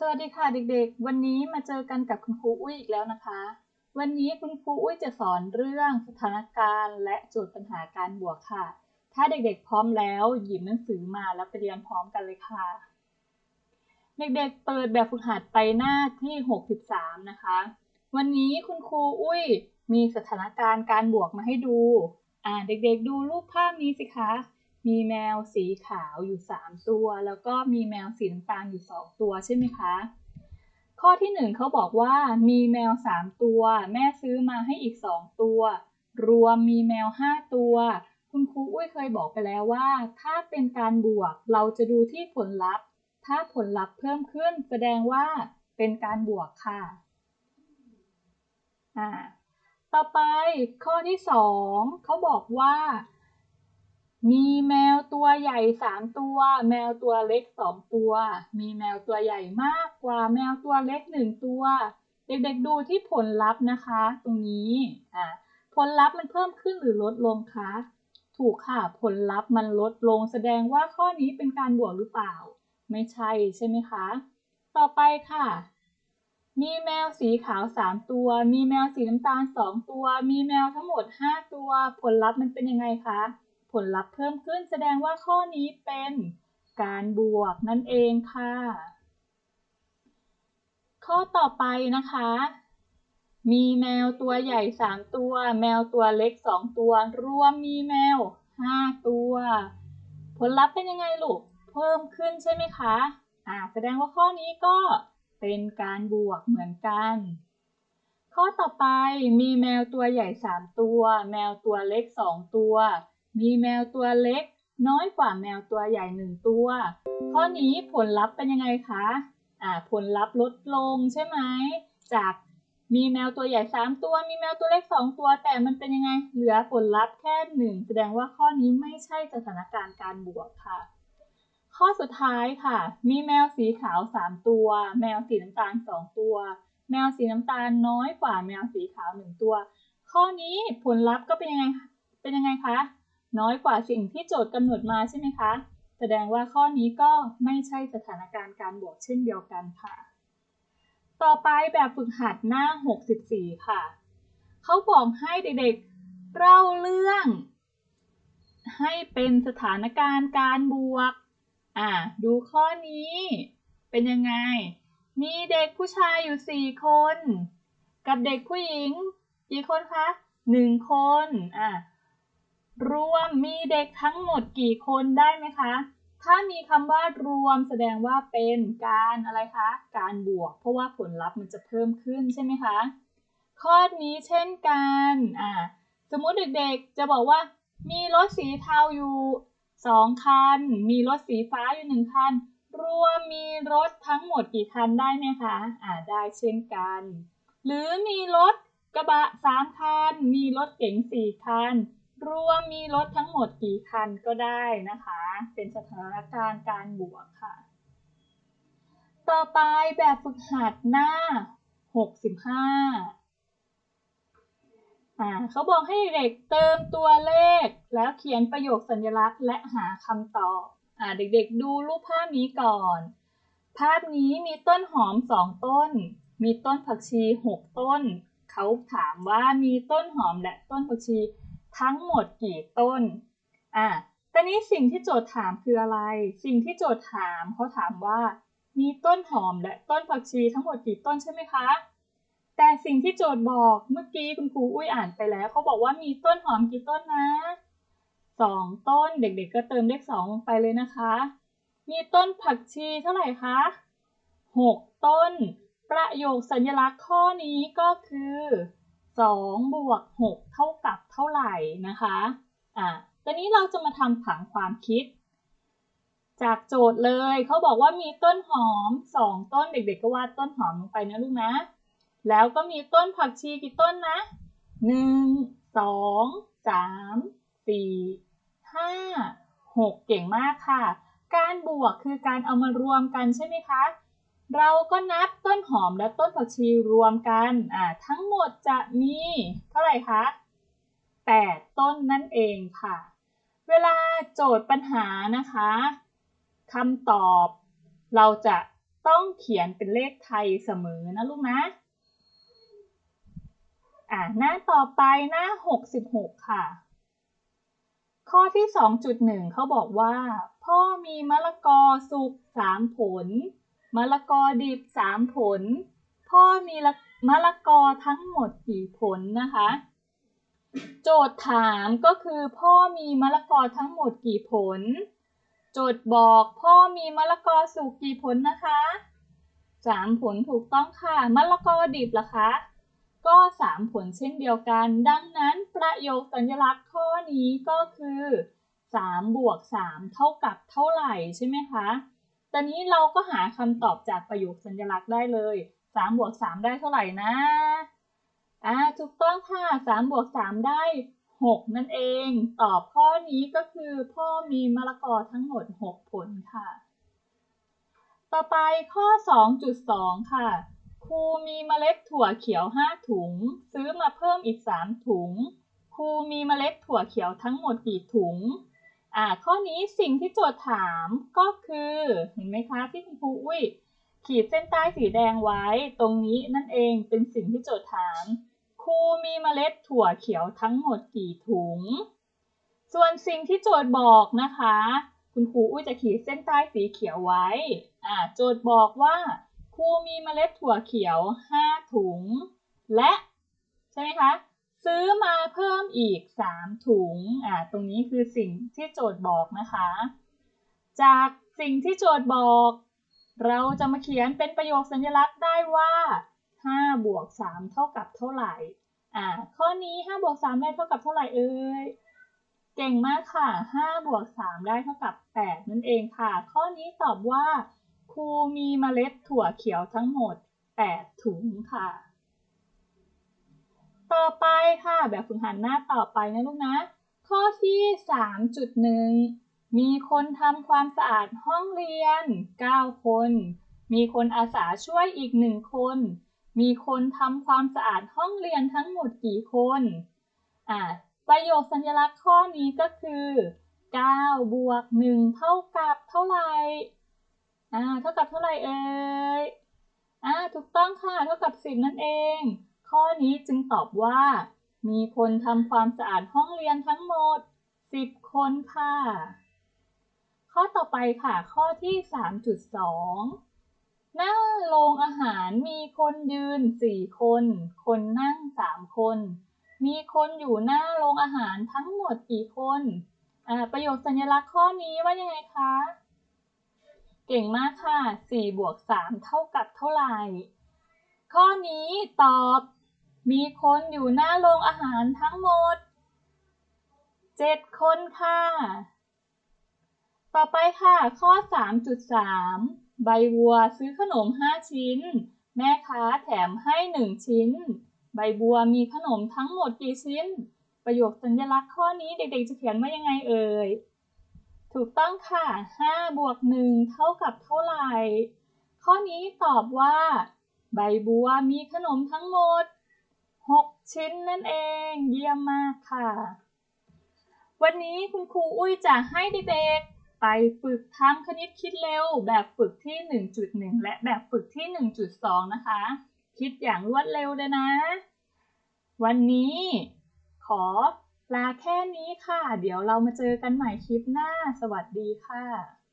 สวัสดีค่ะเด็กๆ วันนี้มาเจอกันกับคุณครูอุ้ยอีกแล้วนะคะ วันนี้คุณครูอุ้ยจะสอนเรื่องสถานการณ์และโจทย์ปัญหาการบวกค่ะ ถ้าเด็กๆพร้อมแล้วหยิบหนังสือมาแล้วไปเรียนพร้อมกันเลยค่ะ เด็กๆเปิดแบบฝึกหัดไปหน้าที่ 63 นะคะ วันนี้คุณครูอุ้ยมีสถานการณ์การบวกมาให้ดู อ่าเด็กๆดูรูปภาพนี้สิคะ มีแมวสีขาวอยู่ 3 ตัว แล้วก็มีแมวสีน้ำตาลอยู่ 2 ตัวใช่ไหมคะ ข้อที่ 1เขาบอกว่ามีแมว 3 ตัว แม่ซื้อมาให้อีก 2 ตัว รวมมีแมว 5 ตัว คุณครูอุ้ยเคยบอกไปแล้วว่า ถ้าเป็นการบวกเราจะดูที่ผลลัพธ์ ถ้าผลลัพธ์เพิ่มขึ้นแสดงว่าเป็นการบวกค่ะอ่าต่อไปข้อที่สองเขาบอกว่า มีแมวตัวใหญ่สามตัว แมวตัวเล็กสองตัว มีแมวตัวใหญ่มากกว่าแมวตัวเล็กหนึ่งตัว เด็กๆดูที่ผลลัพธ์นะคะ ตรงนี้อ่าผลลัพธ์มันเพิ่มขึ้นหรือลดลงคะ ถูกค่ะ ผลลัพธ์มันลดลง แสดงว่าข้อนี้เป็นการบวกหรือเปล่า ไม่ใช่ใช่ไหมคะ ต่อไปค่ะ มีแมวสีขาว 3 ตัว มีแมวสีน้ำตาล 2 ตัว มีแมวทั้งหมด 5 ตัว ผลลัพธ์มันเป็นยังไงคะ ลลัพธ์เพิ่มขึ้นแสดงว่าข้อนี้เป็นการบวกนั่นเองค่ะ ข้อต่อไปนะคะ มีแมวตัวใหญ่ 3 ตัว แมวตัวเล็ก 2 ตัว รวมมีแมว 5 ตัว ผลลัพธ์เป็นยังไงลูก เพิ่มขึ้นใช่ไหมคะ อ่า แสดงว่าข้อนี้ก็เป็นการบวกเหมือนกัน ข้อต่อไปมีแมวตัวใหญ่ 3 ตัว แมวตัวเล็ก 2 ตัว มีแมวตัวเล็ก น้อยกว่าแมวตัวใหญ่1ตัว ข้อนี้ผลลัพธ์เป็นยังไงคะอ่าผลลัพธ์ลดลงใช่ไหม จากมีแมวตัวใหญ่ 3 ตัว มีแมวตัวเล็ก 2 ตัว แต่มันเป็นยังไง เหลือผลลัพธ์แค่ 1 แสดงว่าข้อนี้ไม่ใช่สถานการณ์การบวกค่ะ ข้อสุดท้ายค่ะ มีแมวสีขาว 3 ตัว แมวสีน้ำตาล 2 ตัว แมวสีน้ำตาลน้อยกว่าแมวสีขาว 1 ตัว ข้อนี้ผลลัพธ์ก็เป็นยังไง เป็นยังไงคะ น้อยกว่าสิ่งที่โจทย์กำหนดมาใช่ไหมคะ แสดงว่าข้อนี้ก็ไม่ใช่สถานการณ์การบวกเช่นเดียวกันค่ะ ต่อไปแบบฝึกหัดหน้า 64 ค่ะ เขาบอกให้เด็กๆเล่าเรื่อง ให้เป็นสถานการณ์การบวก อ่า ดูข้อนี้เป็นยังไง มีเด็กผู้ชายอยู่สี่คน กับเด็กผู้หญิงกี่คนคะหนึ่งคน อ่า รวมมีเด็กทั้งหมดกี่คนได้ไหมคะ ถ้ามีคำว่ารวมแสดงว่าเป็นการอะไรคะ การบวก เพราะว่าผลลัพธ์มันจะเพิ่มขึ้นใช่ไหมคะ ข้อนี้เช่นกัน อ่า สมมุติเด็กๆจะบอกว่า มีรถสีเทาอยู่สองคัน มีรถสีฟ้าอยู่หนึ่งคัน รวมมีรถทั้งหมดกี่คันได้ไหมคะ อ่า ได้เช่นกัน หรือมีรถกระบะสามคัน มีรถเก๋งสี่คัน รวมมีรถทั้งหมดกี่คันก็ได้นะคะ เป็นสถานการณ์การบวกค่ะ ต่อไปแบบฝึกหัดหน้า 65อ่าเขาบอกให้เด็กเติมตัวเลข แล้วเขียนประโยคสัญลักษณ์และหาคำตอบอ่าเด็กๆดูรูปภาพนี้ก่อน ภาพนี้มีต้นหอมสองต้น มีต้นผักชีหกต้น เขาถามว่ามีต้นหอมและต้นผักชี ทั้งหมดกี่ต้น อ่าตอนนี้สิ่งที่โจทย์ถามคืออะไร สิ่งที่โจทย์ถามเขาถามว่า มีต้นหอมและต้นผักชีทั้งหมดกี่ต้นใช่ไหมคะ แต่สิ่งที่โจทย์บอกเมื่อกี้คุณครูอุ้ยอ่านไปแล้วเขาบอกว่ามีต้นหอมกี่ต้นนะสองต้นเด็กๆ ก็เติมเลขสองลงไปเลยนะคะ มีต้นผักชีเท่าไหร่คะหกต้น ประโยคสัญลักษณ์ข้อนี้ก็คือ 2 บวก 6 เท่ากับเท่าไหร่นะคะอะตอนนี้เราจะมาทำผังความคิด จากโจทย์เลยเขาบอกว่ามีต้นหอม 2 ต้นเด็กๆก็วาดต้นหอมลงไปนะลูกนะ แล้วก็มีต้นผักชีกี่ต้นนะ 1 2 3 4 5 6 เก่งมากค่ะ การบวกคือการเอามารวมกันใช่ไหมคะ เราก็นับต้นหอมและต้นผักชีรวมกันอ่าทั้งหมดจะมีเท่าไหร่คะ 8 ต้นนั่นเองค่ะ เวลาโจทย์ปัญหานะคะคำตอบเราจะต้องเขียนเป็นเลขไทยเสมอนะลูกนะอ่าหน้าต่อไปหน้า 66 ค่ะ ข้อที่ 2.1เขาบอกว่า พ่อมีมะละกอสุก3ผล มะละกอดิบ3ผล พ่อมีมะละกอทั้งหมดกี่ผลนะคะ โจทย์ถามก็คือพ่อมีมะละกอทั้งหมดกี่ผล โจทย์บอกพ่อมีมะละกอสุกกี่ผลนะคะสามผลถูกต้องค่ะมะละกอดิบล่ะคะก็สามผลเช่นเดียวกัน ดังนั้นประโยคสัญลักษณ์ข้อนี้ก็คือสามบวกสามเท่ากับเท่าไหร่ใช่ไหมคะ ตอนนี้เราก็หาคำตอบจากประโยคสัญลักษณ์ได้เลยสามบวกสามได้เท่าไหร่นะอ่าถูกต้องค่ะสามบวกสามได้หกนั่นเอง ตอบข้อนี้ก็คือพ่อมีมะละกอทั้งหมดหกผลค่ะ ต่อไปข้อ 2.2 ค่ะ ครูมีเมล็ดถั่วเขียว 5 ถุง ซื้อมาเพิ่มอีก 3 ถุง ครูมีเมล็ดถั่วเขียวทั้งหมดกี่ถุง อ่าข้อนี้สิ่งที่โจทย์ถามก็คือเห็นไหมคะที่คุณครูอุ้ยขีดเส้นใต้สีแดงไว้ตรงนี้นั่นเองเป็นสิ่งที่โจทย์ถามครูมีเมล็ดถั่วเขียวทั้งหมดกี่ถุง ส่วนสิ่งที่โจทย์บอกนะคะ คุณครูอุ้ยจะขีดเส้นใต้สีเขียวไว้อ่าโจทย์บอกว่าครูมีเมล็ดถั่วเขียว 5 ถุง และ ใช่ไหมคะ ซื้อมาเพิ่มอีก 3 ถุง อ่า ตรงนี้คือสิ่งที่โจทย์บอกนะคะ จากสิ่งที่โจทย์บอก เราจะมาเขียนเป็นประโยคสัญลักษณ์ได้ว่า 5 บวก 3 เท่ากับเท่าไหร่ อ่า ข้อนี้ 5 บวก 3 ได้เท่ากับเท่าไหร่เอ่ย เก่งมากค่ะ 5 บวก 3 ได้เท่ากับ 8 นั่นเองค่ะ ข้อนี้ตอบว่า ครูมีเมล็ดถั่วเขียวทั้งหมด 8 ถุงค่ะ ต่อไปค่ะแบบฝึกหัดหน้าต่อไปนะลูกนะ ข้อที่ 3.1 มีคนทำความสะอาดห้องเรียน 9 คน มีคนอาสาช่วยอีก 1 คน มีคนทำความสะอาดห้องเรียนทั้งหมดกี่คนอ่าประโยคสัญลักษณ์ข้อนี้ก็คือ9บวก1เท่ากับเท่าไหร่อ่าเท่ากับเท่าไหร่เอ่ยอ่าถูกต้องค่ะ เท่ากับ 10 นั่นเอง ข้อนี้จึงตอบว่า มีคนทำความสะอาดห้องเรียนทั้งหมด 10 คนค่ะ ข้อต่อไปค่ะ ข้อที่ 3.2 หน้าโรงอาหารมีคนยืนสี่คน คนนั่งสามคน มีคนอยู่หน้าโรงอาหารทั้งหมดกี่คนอ่าประโยคสัญลักษณ์ข้อนี้ว่ายังไงคะ เก่งมากค่ะสี่บวกสามเท่ากับเท่าไหร่ ข้อนี้ตอบ มีคนอยู่หน้าโรงอาหารทั้งหมดเจ็ดคนค่ะ ต่อไปค่ะ ข้อ 3.3 ใบบัวซื้อขนม 5 ชิ้น แม่ค้าแถมให้ 1 ชิ้น ใบบัวมีขนมทั้งหมดกี่ชิ้น ประโยคสัญลักษณ์ข้อนี้เด็กๆจะเขียนว่ายังไงเอ่ย ถูกต้องค่ะ 5 บวก 1 เท่ากับเท่าไหร่ ข้อนี้ตอบว่า ใบบัวมีขนมทั้งหมด 6 ชิ้นนั่นเอง เยี่ยมมากค่ะ วันนี้คุณครูอุ้ยจะให้เด็กๆ ไปฝึกทำคณิตคิดเร็ว แบบฝึกที่ 1.1 และแบบฝึกที่ 1.2 นะคะ คิดอย่างรวดเร็วเลยนะ วันนี้ขอลาแค่นี้ค่ะ เดี๋ยวเรามาเจอกันใหม่คลิปหน้า สวัสดีค่ะ